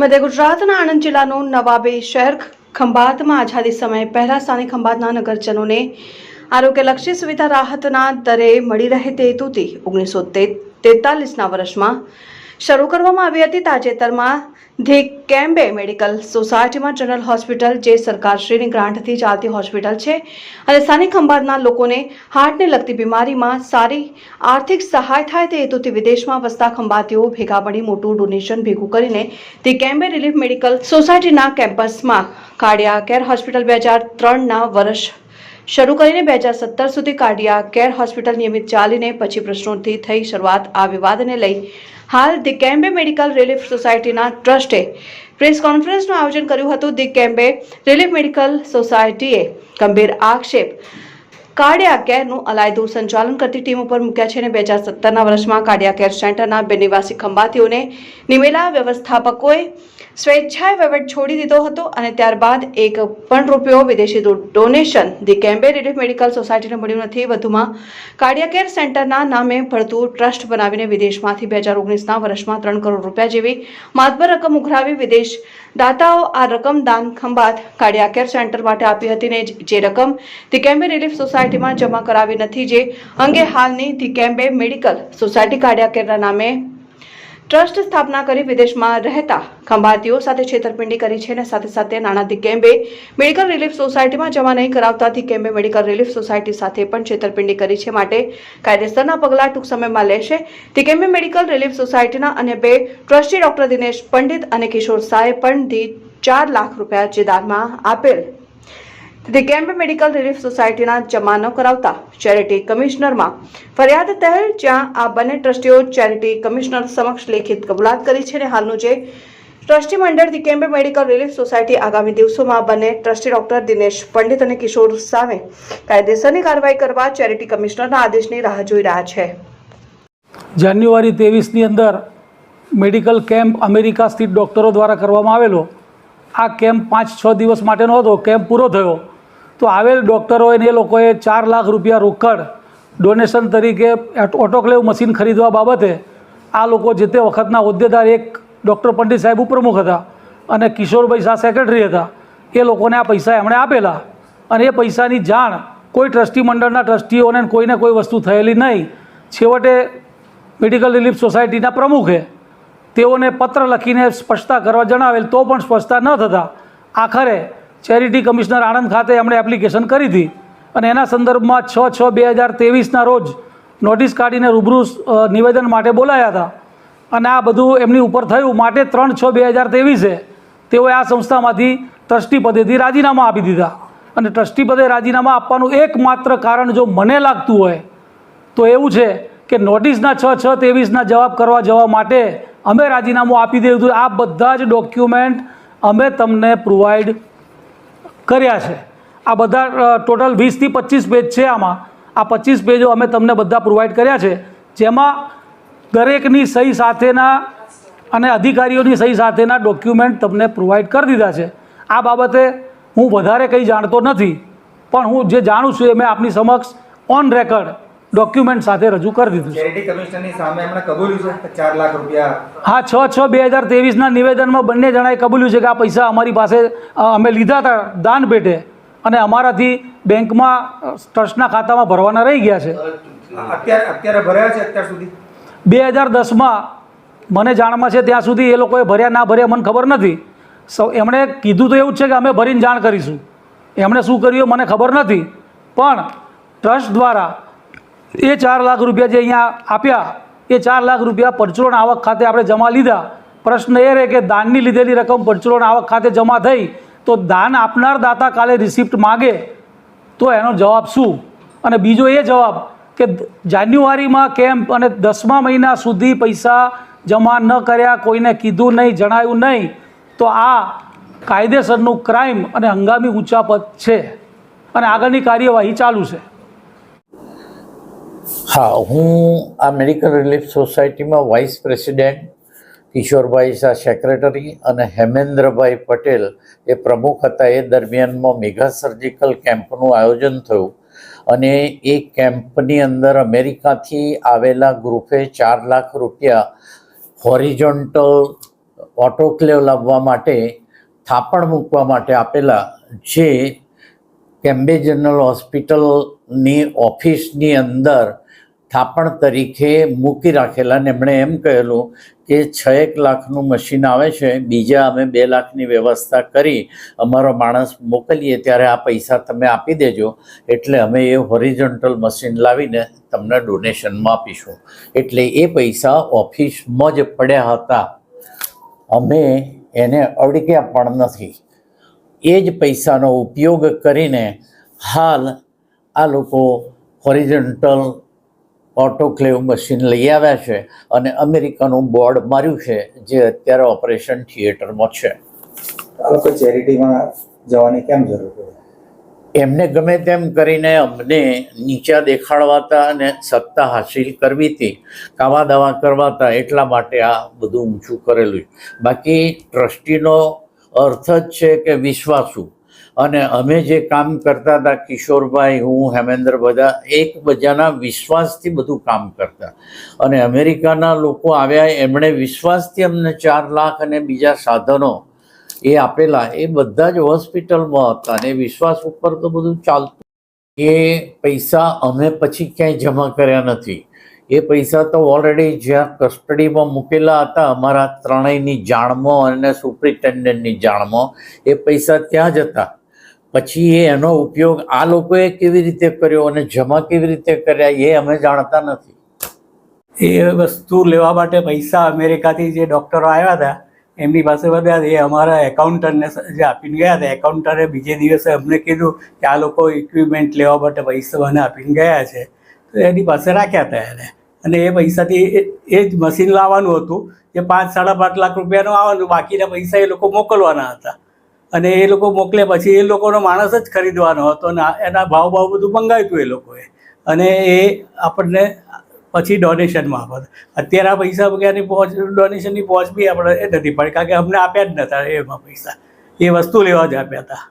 મધ્ય ગુજરાતના આણંદ જિલ્લાનું નવાબે શહેર ખંભાતમાં આઝાદી સમયે પહેલા સ્થાનિક ખંભાતના નગરજનોને આરોગ્યલક્ષી સુવિધા રાહતના દરે મળી રહે તે હેતુથી ઓગણીસો તેતાલીસના વર્ષમાં શરૂ કરવામાં આવી હતી તાજેતરમાં ધી કેમ્બે મેડિકલ સોસાયટીમાં જનરલ હોસ્પિટલ જે સરકારશ્રીની ગ્રાન્ટથી ચાલતી હોસ્પિટલ છે અને સ્થાનિક ખંભાતના લોકોને હાર્ટને લગતી બીમારીમાં સારી આર્થિક સહાય થાય તે હેતુથી વિદેશમાં વસતા ખંભાતીઓ ભેગા પડી મોટું ડોનેશન ભેગું કરીને ધી કેમ્બે રિલીફ મેડિકલ સોસાયટીના કેમ્પસમાં કાર્ડિયા કેર હોસ્પિટલ બે હજાર ત્રણના વર્ષ શરૂ કરીને બે હજાર સત્તર સુધી કાર્ડિયા કેર હોસ્પિટલ નિયમિત ચાલીને પછી પ્રશ્નોથી થઈ શરૂઆત આ વિવાદને લઈ. હાલ ધી કેમ્બે મેડિકલ રિલીફ સોસાયટીના ટ્રસ્ટે પ્રેસ કોન્ફરન્સનું આયોજન કર્યું હતું. ધી કેમ્બે રિલીફ મેડિકલ સોસાયટીએ ગંભીર આક્ષેપ કાર્ડિયા કેરનું અલાયદું સંચાલન કરતી ટીમ ઉપર મૂક્યા છે અને બે હજાર સત્તરના વર્ષમાં કાર્ડિયા કેર સેન્ટરના બે નિવાસી ખંભાતીઓને નિમેલા વ્યવસ્થાપકોએ સ્વેચ્છાએ વહીવટ છોડી દીધો હતો અને ત્યારબાદ એક પણ રૂપિયો વિદેશી donation the Cambay relief medical સોસાયટીને મળ્યું નથી. વધુમાં કાર્ડિયા કેર સેન્ટરના નામે ભળતું ટ્રસ્ટ બનાવીને વિદેશમાંથી બે હજાર ઓગણીસના વર્ષમાં ત્રણ કરોડ રૂપિયા જેવી માતબર રકમ ઉઘરાવી વિદેશ દાતાઓ આ રકમ દાન ખંભાત કાર્ડિયા કેર સેન્ટર માટે આપી હતી ને જે રકમ ધી કેમ્બે રિલીફ સોસાયટીમાં જમા કરાવી નથી જે અંગે હાલની the Cambay medical society Cardia કેરના નામે ટ્રસ્ટ સ્થાપના કરી વિદેશમાં રહેતા ખંભાતીઓ સાથે છેતરપિંડી કરી છે અને સાથે સાથે નાણાંથી કેમ્બે મેડિકલ રિલીફ સોસાયટીમાં જમા નહીં કરાવતાથી કેમ્બે મેડિકલ રિલીફ સોસાયટી સાથે પણ છેતરપિંડી કરી છે માટે કાયદેસરના પગલાં ટૂંક સમયમાં લેશે. ધી કેમ્બે મેડિકલ રિલીફ સોસાયટીના અને બે ટ્રસ્ટી ડોક્ટર દિનેશ પંડિત અને કિશોર શાહે પણ ધી ચાર લાખ રૂપિયા જે દાનમાં આપેલ ધી કેમ્પ મેડિકલ રિલીફ સોસાયટીના જમા ન કરાવતા ચેરિટી કમિશનરમાં ફરિયાદ થયેલ જ્યાં આ બંને ટ્રસ્ટીઓ ચેરિટી કમિશનર સમક્ષ લેખિત કબૂલાત કરી છે અને હાલનું જે ટ્રસ્ટી મંડળ the Cambay medical relief society આગામી દિવસોમાં બંને ટ્રસ્ટી ડોક્ટર દિનેશ પંડિત અને કિશોર સામે કાયદેસરની કાર્યવાહી કરવા ચેરિટી કમિશનરના આદેશની રાહ જોઈ રહ્યા છે. જાન્યુઆરી ત્રેવીસની અંદર મેડિકલ કેમ્પ અમેરિકા સ્થિત ડૉક્ટરો દ્વારા કરવામાં આવેલો. આ કેમ્પ પાંચ છ દિવસ માટેનો હતો. કેમ્પ પૂરો થયો. તો આવેલ ડૉક્ટરોને એ લોકોએ ચાર લાખ રૂપિયા રોકડ ડોનેશન તરીકે ઓટોક્લેવ મશીન ખરીદવા બાબતે આ લોકો જે તે વખતના હોદ્દેદાર એક ડૉક્ટર પંડિત સાહેબ ઉપપ્રમુખ હતા અને કિશોરભાઈ શાહ સેક્રેટરી હતા. એ લોકોને આ પૈસા એમણે આપેલા અને એ પૈસાની જાણ કોઈ ટ્રસ્ટી મંડળના ટ્રસ્ટીઓને કોઈને કોઈ વસ્તુ થયેલી નહીં. છેવટે મેડિકલ રિલીફ સોસાયટીના પ્રમુખે તેઓને પત્ર લખીને સ્પષ્ટતા કરવા જણાવેલ તો પણ સ્પષ્ટતા ન થતાં. આખરે ચેરિટી કમિશનર આણંદ ખાતે એમણે એપ્લિકેશન કરી હતી. અને એના સંદર્ભમાં છ છ બે હજાર ત્રેવીસના રોજ નોટિસ કાઢીને રૂબરૂ નિવેદન માટે બોલાયા હતા. અને આ બધું એમની ઉપર થયું. માટે ત્રણ છ બે હજાર ત્રેવીસે તેઓએ આ સંસ્થામાંથી ટ્રસ્ટી પદેથી રાજીનામા આપી દીધા. અને ટ્રસ્ટી પદે રાજીનામા આપવાનું એકમાત્ર કારણ જો મને લાગતું હોય, તો એવું છે કે નોટિસના છ છ ત્રેવીસના જવાબ કરવા જવા માટે અમે રાજીનામું આપી દીધું. આ બધા જ ડોક્યુમેન્ટ અમે તમને પ્રોવાઈડ કર્યા છે. આ બધા ટોટલ વીસથી પચીસ પેજ છે આમાં. આ પચીસ પેજો અમે તમને બધા પ્રોવાઈડ કર્યા છે. જેમાં દરેકની સહી સાથેના અને અધિકારીઓની સહી સાથેના ડોક્યુમેન્ટ તમને પ્રોવાઈડ કરી દીધા છે. આ બાબતે હું વધારે કંઈ જાણતો નથી. પણ હું જે જાણું છું એ મેં આપની સમક્ષ ઓન રેકર્ડ ડોક્યુમેન્ટ સાથે રજૂ કરી દીધું છે. ચેરિટી કમિશનરની સામે એમણે કબૂલ્યું છે ચાર લાખ રૂપિયા હા છ છ બે હજાર તેવીસના નિવેદનમાં બંને જણાએ કબૂલ્યું છે કે આ પૈસા અમારી પાસે અમે લીધા હતા દાન પેટે અને અમારાથી બેંકમાં ટ્રસ્ટના ખાતામાં ભરવાના રહી ગયા છે. અત્યારે અત્યારે ભર્યા છે અત્યાર સુધી? બે હજાર દસમાં મને જાણમાં છે ત્યાં સુધી એ લોકોએ ભર્યા ના ભર્યા મને ખબર નથી. સૌ એમણે કીધું તો એવું જ છે કે અમે ભરીને જાણ કરીશું. એમણે શું કર્યું મને ખબર નથી. પણ ટ્રસ્ટ દ્વારા એ ચાર લાખ રૂપિયા જે અહીંયા આપ્યા, એ ચાર લાખ રૂપિયા પરચુરણ આવક ખાતે આપણે જમા લીધા. પ્રશ્ન એ રહે કે દાનની લીધેલી રકમ પરચુરણ આવક ખાતે જમા થઈ તો દાન આપનાર દાતા કાલે રિસિપ્ટ માગે તો એનો જવાબ શું? અને બીજો એ જવાબ કે જાન્યુઆરીમાં કેમ્પ અને દસમા મહિના સુધી પૈસા જમા ન કર્યા, કોઈને કીધું નહીં, જણાયું નહીં, તો આ કાયદેસરનું ક્રાઇમ અને હંગામી ઊંચાપત છે. અને આગળની કાર્યવાહી ચાલુ છે. હા, હું આ મેડિકલ રિલીફ સોસાયટીમાં vice president Kishorbhai Shah secretary અને હેમેન્દ્રભાઈ પટેલ એ પ્રમુખ હતા. એ દરમિયાનમાં મેઘા સર્જિકલ કેમ્પનું આયોજન થયું અને એ કેમ્પની અંદર અમેરિકાથી આવેલા ગ્રુપે ચાર લાખ રૂપિયા હોરિઝોન્ટલ ઓટોક્લેવ લાવવા માટે થાપણ મૂકવા માટે આપેલા જે કેમ્બે જનરલ હોસ્પિટલની ઓફિસની અંદર થાપણ તરીકે મૂકી રાખેલા ને એમણે એમ કહેલું કે છ એક લાખનું મશીન આવે છે, બીજા અમે બે લાખની વ્યવસ્થા કરી, અમારો માણસ મોકલીએ ત્યારે આ પૈસા તમે આપી દેજો, એટલે અમે એ હોરિઝોન્ટલ મશીન લાવીને તમને ડોનેશનમાં આપીશું. એટલે એ પૈસા ઓફિસમાં જ પડ્યા હતા. અમે એને અડક્યા પણ નથી. એ જ પૈસાનો ઉપયોગ કરીને હાલ આ લોકો હોરિઝોન્ટલ ઓટોક્લેવ મશીન લઈ આવ્યા છે અને અમેરિકાનું બોર્ડ માર્યું છે જે અત્યારે ઓપરેશન થિયેટરમાં છે. ચેરિટીમાં જવાની કેમ જરૂર પડી? એમને ગમે તેમ કરીને અમને નીચા દેખાડવાતા અને સત્તા હાસિલ કરવી હતી કાવા દાવા કરવાતા એટલા માટે આ બધું ઊંચું કરેલું બાકી ટ્રસ્ટીનો અર્થ જ છે કે વિશ્વાસુ. અને અમે જે કામ કરતા હતા, કિશોરભાઈ, હું, હેમેન્દ્ર બધા એકબીજાના વિશ્વાસથી બધું કામ કરતા. અને અમેરિકાના લોકો આવ્યા, એમણે વિશ્વાસથી અમને ચાર લાખ અને બીજા સાધનો એ આપેલા. એ બધા જ હોસ્પિટલમાં હતા અને વિશ્વાસ ઉપર તો બધું ચાલતું. એ પૈસા અમે પછી ક્યાંય જમા કર્યા નથી. એ પૈસા તો ઓલરેડી જ્યાં કસ્ટડીમાં મૂકેલા હતા, અમારા ત્રણેયની જાણમાં અને સુપ્રિન્ટેન્ડન્ટની જાણમાં, એ પૈસા ત્યાં જ હતા. પછી એ એનો ઉપયોગ આ લોકોએ કેવી રીતે કર્યો અને જમા કેવી રીતે કર્યા એ અમે જાણતા નથી. એ વસ્તુ લેવા માટે પૈસા અમેરિકાથી જે ડૉક્ટરો આવ્યા હતા, એમની પાસે વધ્યા એ અમારા એકાઉન્ટરને જે આપીને ગયા હતા, એકાઉન્ટરે બીજે દિવસે અમને કીધું કે આ લોકો ઇક્વિપમેન્ટ લેવા માટે પૈસા મને આપીને ગયા છે. તો એની પાસે રાખ્યા હતા એને. અને એ પૈસાથી એ જ મશીન લાવવાનું હતું જે પાંચ, સાડા પાંચ લાખ રૂપિયાનું આવવાનું, બાકીના પૈસા એ લોકો મોકલવાના હતા. અને એ લોકો મોકલે પછી એ લોકોનો માણસ જ ખરીદવાનો હતો અને એના ભાવ ભાવ બધું મંગાવ્યું એ લોકોએ. અને એ આપણને પછી ડોનેશનમાં આપત અત્યારે આ પૈસા વગેરેની પહોંચ ડોનેશનની પહોંચ બી આપણે એ નથી પડી. કારણ કે અમને આપ્યા જ નહોતા એમાં પૈસા. એ વસ્તુ લેવા જ આપ્યા હતા.